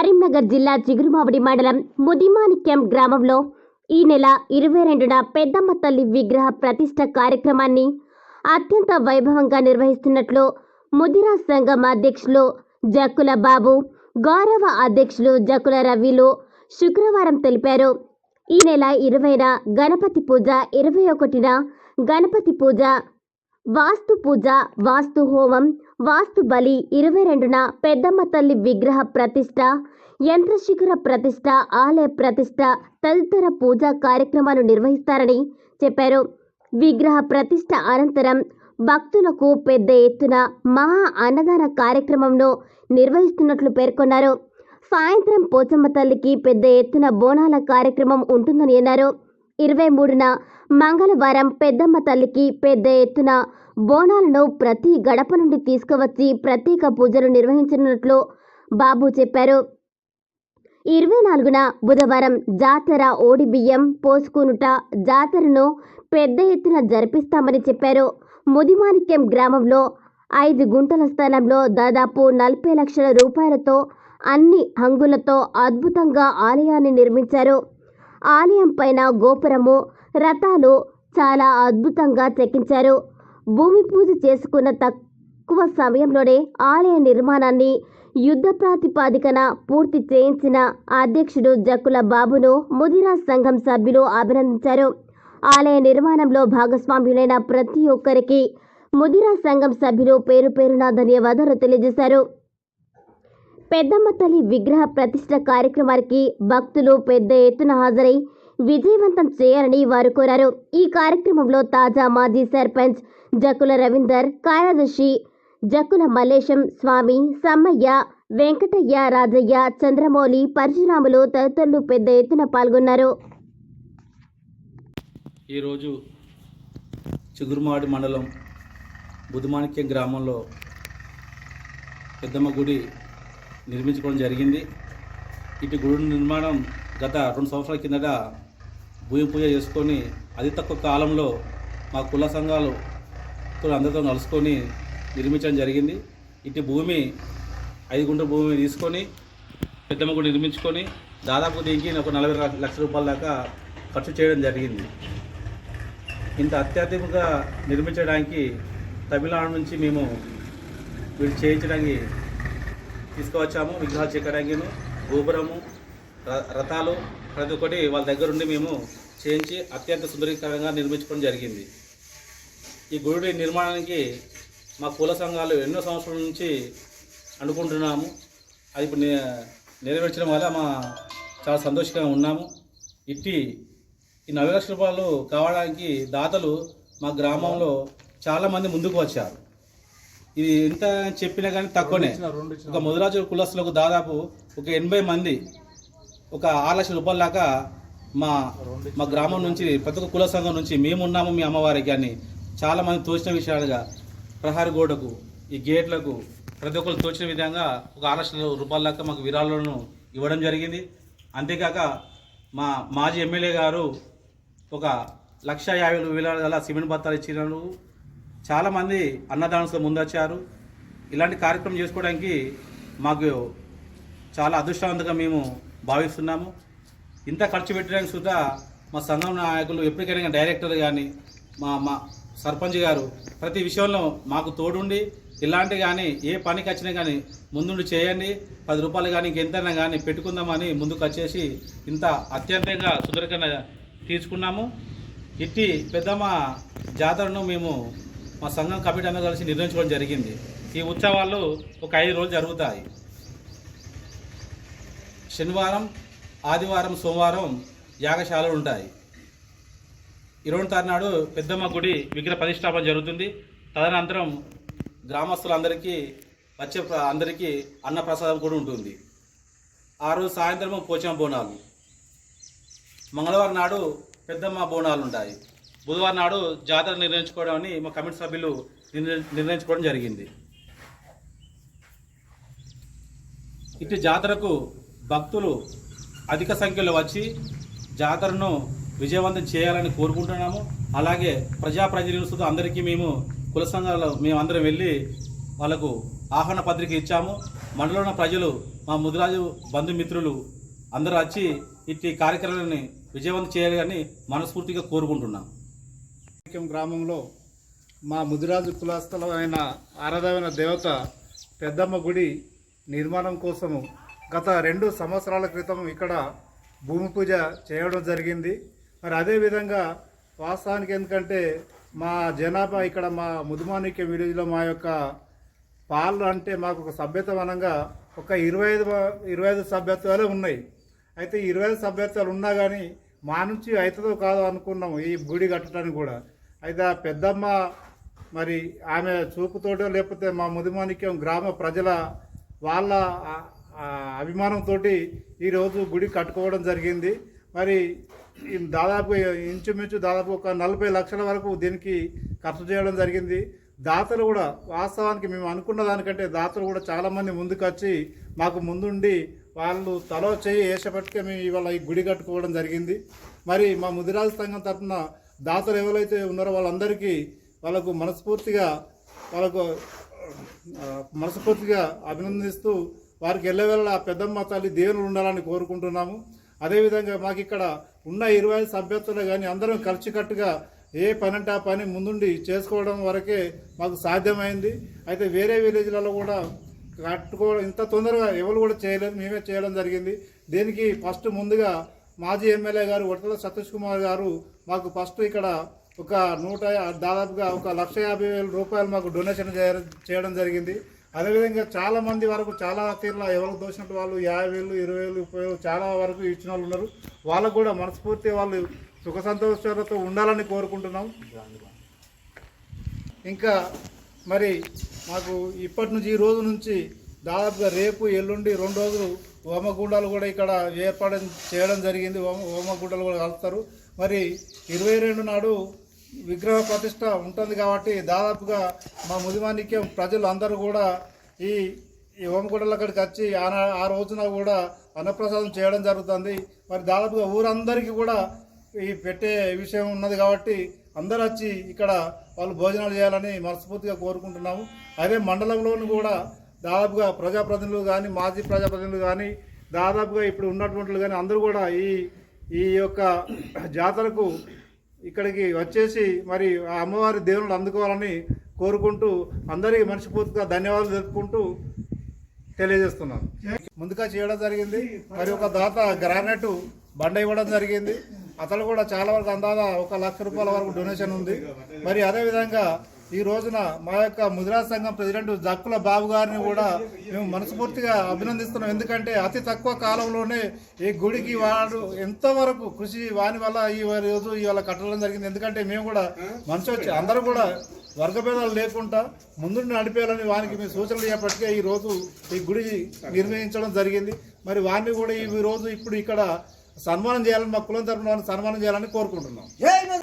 కరీంనగర్ జిల్లా చిగురుమావిడి మండలం ముదిమానిక్యం గ్రామంలో ఈ నెల ఇరవై రెండున పెద్దమ్మ తల్లి విగ్రహ ప్రతిష్ట కార్యక్రమాన్ని అత్యంత వైభవంగా నిర్వహిస్తున్నట్లు ముదిరా సంఘం అధ్యక్షులు జక్కుల బాబు గౌరవ అధ్యక్షులు జక్కుల రవిలు శుక్రవారం తెలిపారు. ఈ నెల ఇరవైన గణపతి పూజ ఇరవై ఒకటిన గణపతి పూజ వాస్తు పూజ వాస్తు హోమం వాస్తు బలి ఇరవై రెండున పెద్దమ్మ తల్లి విగ్రహ ప్రతిష్ట యంత్రశిఖర ప్రతిష్ట ఆలయ ప్రతిష్ట తదితర పూజా కార్యక్రమాలు నిర్వహిస్తారని చెప్పారు. విగ్రహ ప్రతిష్ట అనంతరం భక్తులకు పెద్ద ఎత్తున మహా అన్నదాన కార్యక్రమంను నిర్వహిస్తున్నట్లు పేర్కొన్నారు. సాయంత్రం పోచమ్మ తల్లికి పెద్ద ఎత్తున బోనాల కార్యక్రమం ఉంటుందని అన్నారు. ఇరవై మూడున మంగళవారం పెద్దమ్మ తల్లికి పెద్ద ఎత్తున బోనాలను ప్రతి గడప నుండి తీసుకువచ్చి ప్రత్యేక పూజలు నిర్వహించనున్నట్లు బాబు చెప్పారు. ఇరవై నాలుగున బుధవారం జాతర ఓడి బియ్యం పోసుకునుట జాతరను పెద్ద ఎత్తున జరిపిస్తామని చెప్పారు. ముదిమాణిక్యం గ్రామంలో ఐదు గుంటల స్థలంలో దాదాపు నలభై లక్షల రూపాయలతో అన్ని హంగులతో అద్భుతంగా ఆలయాన్ని నిర్మించారు. ఆలయం పైన గోపురము రథాలు చాలా అద్భుతంగా చెక్కించారు. భూమి పూజ చేసుకున్న తక్కువ సమయంలోనే ఆలయ నిర్మాణాన్ని యుద్ధ ప్రాతిపాదికన పూర్తి చేయించిన అధ్యక్షుడు జక్కుల బాబును ముదిరా సంఘం సభ్యులు అభినందించారు. ఆలయ నిర్మాణంలో భాగస్వామ్యులైన ప్రతి ఒక్కరికి ముదిరా సంఘం సభ్యులు పేరు పేరున ధన్యవాదాలు తెలియజేశారు. పెద్దమ్మ తల్లి విగ్రహ ప్రతిష్ట కార్యక్రమానికి భక్తులు పెద్ద ఎత్తున హాజరై విజయవంతం చేయాలని వారు కోరారు. ఈ కార్యక్రమంలో తాజా మాజీ సర్పంచ్ జకుల రవీందర్ కార్యదర్శి జకుల మల్లేశం స్వామి సమ్మయ్య వెంకటయ్య రాజయ్య చంద్రమౌళి పరశురాములు తదితరులు పెద్ద ఎత్తున పాల్గొన్నారు. ఈరోజు చిగురుమాడి మండలం బుధమాణిక్యం గ్రామంలో పెద్దమ్మ గుడి నిర్మించుకోవడం జరిగింది. ఇటు గుడి నిర్మాణం గత రెండు సంవత్సరాల కిందట భూమి పూజ చేసుకొని అతి తక్కువ కాలంలో మా కుల సంఘాలు అందరితో కలుసుకొని నిర్మించడం జరిగింది. ఇటు భూమి ఐదు గుంట భూమి తీసుకొని పెద్దమ్మ గుడి నిర్మించుకొని దాదాపు దీనికి ఒక నలభై లక్షల రూపాయల దాకా ఖర్చు చేయడం జరిగింది. ఇంత అత్యాధునికంగా నిర్మించడానికి తమిళనాడు నుంచి మేము వీళ్ళు చేయించడానికి తీసుకువచ్చాము. విగ్రహాలు చెక్కడానికి గోపురము ర- రథాలు ప్రతి ఒక్కటి వాళ్ళ దగ్గరుండి మేము చేయించి అత్యంత సుందరీకరంగా నిర్మించుకోవడం జరిగింది. ఈ గుడి నిర్మాణానికి మా కుల సంఘాలు ఎన్నో సంవత్సరాల నుంచి అనుకుంటున్నాము. అది ఇప్పుడు నే- నెరవేర్చడం వల్ల మా చాలా సంతోషంగా ఉన్నాము. ఇట్టి ఈ నలభై లక్షల రూపాయలు కావడానికి దాతలు మా గ్రామంలో చాలామంది ముందుకు వచ్చారు. ఇది ఎంత చెప్పినా కానీ తక్కువనే. ఒక ముదిరాజు కులస్తులకు దాదాపు ఒక ఎనభై మంది ఒక ఆరు లక్షల రూపాయల దాకా మా మా గ్రామం నుంచి ప్రతి ఒక్క కుల సంఘం నుంచి మేము ఉన్నాము మీ అమ్మవారికి అని చాలా మంది తోచిన విషయాలుగా ప్రహారీ గోడకు ఈ గేట్లకు ప్రతి ఒక్కరు తోచిన విధంగా ఒక ఆరు లక్షల రూపాయల దాకా మాకు విరాళాలను ఇవ్వడం జరిగింది. అంతేకాక మా మాజీ ఎమ్మెల్యే గారు ఒక లక్ష యాభై వేల గల సిమెంట్ బత్తాలు ఇచ్చినారు చాలామంది అన్నదానంతో ముందొచ్చారు. ఇలాంటి కార్యక్రమం చేసుకోవడానికి మాకు చాలా అదృష్టవంతంగా మేము భావిస్తున్నాము. ఇంత ఖర్చు పెట్టడానికి సుధా మా సంఘం నాయకులు ఎప్పటికైనా డైరెక్టర్ కానీ మా మా సర్పంచ్ గారు ప్రతి విషయంలో మాకు తోడుండి ఇలాంటి కానీ ఏ పనికి వచ్చినా కానీ ముందుండి చేయండి. పది రూపాయలు కానీ ఇంకెంతైనా కానీ పెట్టుకుందామని ముందుకు వచ్చేసి ఇంత అత్యంతంగా సుదీర్ఘంగా తీసుకున్నాము. ఇట్టి పెద్దమ్మ జాతరను మేము మా సంఘం కమిటీ అందరూ కలిసి నిర్ణయించుకోవడం జరిగింది. ఈ ఉత్సవాలు ఒక ఐదు రోజులు జరుగుతాయి. శనివారం ఆదివారం సోమవారం యాగశాలలు ఉంటాయి. ఇరవై తారీఖు నాడు పెద్దమ్మ గుడి విగ్రహ ప్రతిష్టాపన జరుగుతుంది. తదనంతరం గ్రామస్తులందరికీ వచ్చే అందరికీ అన్నప్రసాదం కూడా ఉంటుంది. ఆ రోజు సాయంత్రం పోచమ్మ బోనాలు. మంగళవారం నాడు పెద్దమ్మ బోనాలు ఉంటాయి. బుధవారం నాడు జాతర నిర్ణయించుకోవడం అని మా కమిటీ సభ్యులు నిర్ణయించుకోవడం జరిగింది. ఇటు జాతరకు భక్తులు అధిక సంఖ్యలో వచ్చి జాతరను విజయవంతం చేయాలని కోరుకుంటున్నాము. అలాగే ప్రజాప్రతినిధులతో అందరికీ మేము కుల సంఘాలు మేమందరం వెళ్ళి వాళ్ళకు ఆహ్వాన పత్రిక ఇచ్చాము. మండలంలో ప్రజలు మా ముదిరాజు బంధుమిత్రులు అందరూ వచ్చి ఇట్టి కార్యక్రమాన్ని విజయవంతం చేయాలని మనస్ఫూర్తిగా కోరుకుంటున్నాం. గ్రామంలో మా ముదిరాజు కులస్థలమైన ఆరాధమైన దేవత పెద్దమ్మ గుడి నిర్మాణం కోసము గత రెండు సంవత్సరాల క్రితం ఇక్కడ భూమి పూజ చేయడం జరిగింది. మరి అదేవిధంగా వాస్తవానికి ఎందుకంటే మా జనాభా ఇక్కడ మా ముదుమాణిక్య విలేజ్లో మా యొక్క పాలు అంటే మాకు ఒక సభ్యత వనంగా ఒక ఇరవై ఐదు ఇరవై ఐదు సభ్యత్వాలే ఉన్నాయి. అయితే ఇరవై ఐదు సభ్యత్వాలు ఉన్నా కానీ మా నుంచి అవుతుందో కాదో అనుకున్నాము ఈ గుడి కట్టడానికి కూడా. అయితే ఆ పెద్దమ్మ మరి ఆమె చూపుతోటో లేకపోతే మా ముదిమాణిక్యం గ్రామ ప్రజల వాళ్ళ అభిమానంతో ఈరోజు గుడి కట్టుకోవడం జరిగింది. మరి దాదాపు ఇంచుమించు దాదాపు ఒక నలభై లక్షల వరకు దీనికి ఖర్చు చేయడం జరిగింది. దాతలు కూడా వాస్తవానికి మేము అనుకున్న దానికంటే దాతలు కూడా చాలామంది ముందుకు వచ్చి మాకు ముందుండి వాళ్ళు తలో చేయి వేసేపట్టుకే మేము ఇవాళ ఈ గుడి కట్టుకోవడం జరిగింది. మరి మా ముదిరాజు సంఘం తరఫున దాతలు ఎవరైతే ఉన్నారో వాళ్ళందరికీ వాళ్ళకు మనస్ఫూర్తిగా వాళ్ళకు మనస్ఫూర్తిగా అభినందిస్తూ వారికి ఎల్లవేళ పెద్దమ్మ తల్లి దేవులు ఉండాలని కోరుకుంటున్నాము. అదేవిధంగా మాకు ఇక్కడ ఉన్న ఇరవై ఐదు సభ్యత్తులు కానీ అందరం కలిసికట్టుగా ఏ పని అంటే ఆ పని ముందుండి చేసుకోవడం వరకే మాకు సాధ్యమైంది. అయితే వేరే విలేజ్లలో కూడా కట్టుకోవడం ఇంత తొందరగా ఎవరు కూడా చేయలేదు మేమే చేయడం జరిగింది. దీనికి ఫస్ట్ ముందుగా మాజీ ఎమ్మెల్యే గారు వడతల సతీష్ కుమార్ గారు మాకు ఫస్ట్ ఇక్కడ ఒక నూట దాదాపుగా ఒక లక్ష యాభై వేల రూపాయలు మాకు డొనేషన్ చేయ- చేయడం జరిగింది. అదేవిధంగా చాలా మంది వరకు చాలా తీరులో ఎవరికి దోచినట్టు వాళ్ళు యాభై వేలు ఇరవై వేలు ముప్పై వేలు చాలా వరకు ఇచ్చిన వాళ్ళు ఉన్నారు. వాళ్ళకు కూడా మనస్ఫూర్తి వాళ్ళు సుఖ సంతోషాలతో ఉండాలని కోరుకుంటున్నాం. ఇంకా మరి మాకు ఇప్పటి నుంచి ఈ రోజు నుంచి దాదాపుగా రేపు ఎల్లుండి రెండు రోజులు హోమగుండాలు కూడా ఇక్కడ ఏర్పాటు చేయడం జరిగింది. హోమ హోమగుండాలు కూడా కలుపుతారు. మరి ఇరవై రెండు నాడు విగ్రహ ప్రతిష్ట ఉంటుంది కాబట్టి దాదాపుగా మా ముదిమాణిక్యం ప్రజలు అందరూ కూడా ఈ ఈ హోమగుండల అక్కడికి వచ్చి ఆ ఆ రోజున కూడా అన్నప్రసాదం చేయడం జరుగుతుంది. మరి దాదాపుగా ఊరందరికీ కూడా ఈ పెట్టే విషయం ఉన్నది కాబట్టి అందరూ వచ్చి ఇక్కడ వాళ్ళు భోజనాలు చేయాలని మనస్ఫూర్తిగా కోరుకుంటున్నాము. అదే మండలంలోని కూడా దాదాపుగా ప్రజాప్రతినిధులు కానీ మాజీ ప్రజాప్రతినిధులు కానీ దాదాపుగా ఇప్పుడు ఉన్నటువంటి కానీ అందరూ కూడా ఈ ఈ యొక్క జాతరకు ఇక్కడికి వచ్చేసి మరి ఆ అమ్మవారి దేవుళ్ళు అందుకోవాలని కోరుకుంటూ అందరికీ మనస్ఫూర్తిగా ధన్యవాదాలు తెలుపుకుంటూ తెలియజేస్తున్నాను. ముందుగా చేయడం జరిగింది. మరి ఒక దాత గ్రానైట్ బండ ఇవ్వడం జరిగింది. అతను కూడా చాలా వరకు అందాదా ఒక లక్ష రూపాయల వరకు డొనేషన్ ఉంది. మరి అదేవిధంగా ఈ రోజున మా యొక్క ముద్రా సంఘం ప్రెసిడెంట్ జక్కుల బాబు గారిని కూడా మేము మనస్ఫూర్తిగా అభినందిస్తున్నాం. ఎందుకంటే అతి తక్కువ కాలంలోనే ఈ గుడికి వాడు ఎంతవరకు కృషి వాని వల్ల ఈ రోజు ఇవాళ కట్టడం జరిగింది. ఎందుకంటే మేము కూడా మనసు వచ్చి అందరూ కూడా వర్గభేదాలు లేకుండా ముందు నడిపేయాలని వానికి మేము సూచనలు చేపట్టుకే ఈ రోజు ఈ గుడి నిర్వహించడం జరిగింది. మరి వారిని కూడా ఈ రోజు ఇప్పుడు ఇక్కడ సన్మానం చేయాలని మా కులం తరపున వారిని సన్మానం చేయాలని కోరుకుంటున్నాం.